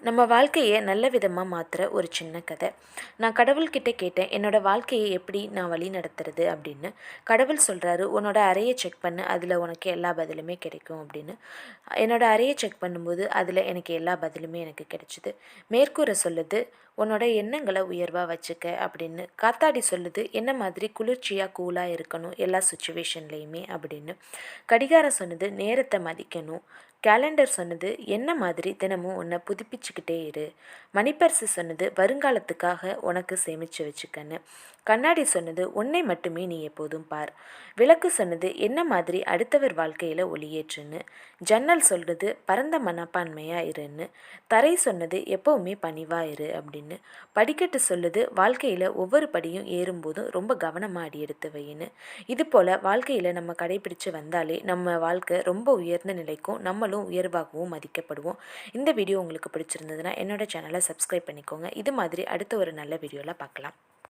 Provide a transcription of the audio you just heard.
நம்ம வாழ்க்கையை நல்ல விதமாக மாற்றுற ஒரு சின்ன கதை. நான் கடவுள்கிட்ட கேட்டேன் என்னோடய வாழ்க்கையை எப்படி நான் வழி நடத்துறது? அப்படின்னு. கடவுள் சொல்கிறாரு உன்னோட அறையை செக் பண்ணு அதில் உனக்கு எல்லா பதிலுமே கிடைக்கும் அப்படின்னு. என்னோட அறையை செக் பண்ணும்போது அதில் எனக்கு எல்லா பதிலுமே எனக்கு கிடைச்சிது. மேற்கூரை சொல்லுது உன்னோட எண்ணங்களை உயர்வாக வச்சுக்க அப்படின்னு. காத்தாடி சொல்லுது என்ன மாதிரி குளிர்ச்சியாக கூலாக இருக்கணும் எல்லா சுச்சுவேஷன்லேயுமே அப்படின்னு. கடிகாரம் சொன்னது நேரத்தை மதிக்கணும் கேலண்டர் சொன்னது என்ன மாதிரி தினமும் உன்னை புதுப்பிச்சுக்கிட்டே இரு மணிப்பரிசு சொன்னது வருங்காலத்துக்காக உனக்கு சேமித்து வச்சுக்கன்னு கண்ணாடி சொன்னது உன்னை மட்டுமே நீ எப்போதும் பார் விளக்கு சொன்னது என்ன மாதிரி அடுத்தவர் வாழ்க்கையில் ஒளியேற்றுன்னு ஜன்னல் சொல்கிறது பரந்த மனப்பான்மையாக இருன்னு தரை சொன்னது எப்போவுமே பணிவாக இரு அப்படின்னு. படிக்கட்டு சொல்லுது வாழ்க்கையில் ஒவ்வொரு படியும் ஏறும்போதும் ரொம்ப கவனமாக அடி எடுத்து வையின்னு. இது போல் வாழ்க்கையில் நம்ம கடைபிடிச்சு வந்தாலே நம்ம வாழ்க்கை ரொம்ப உயர்ந்த நிலைக்கும் நம்மளும் உயர்வாகவும் மதிக்கப்படுவோம். இந்த வீடியோ உங்களுக்கு பிடிச்சிருந்ததுன்னா என்னோட சேனலை சப்ஸ்கிரைப் பண்ணிக்கோங்க. இது மாதிரி அடுத்த ஒரு நல்ல வீடியோவில் பார்க்கலாம்.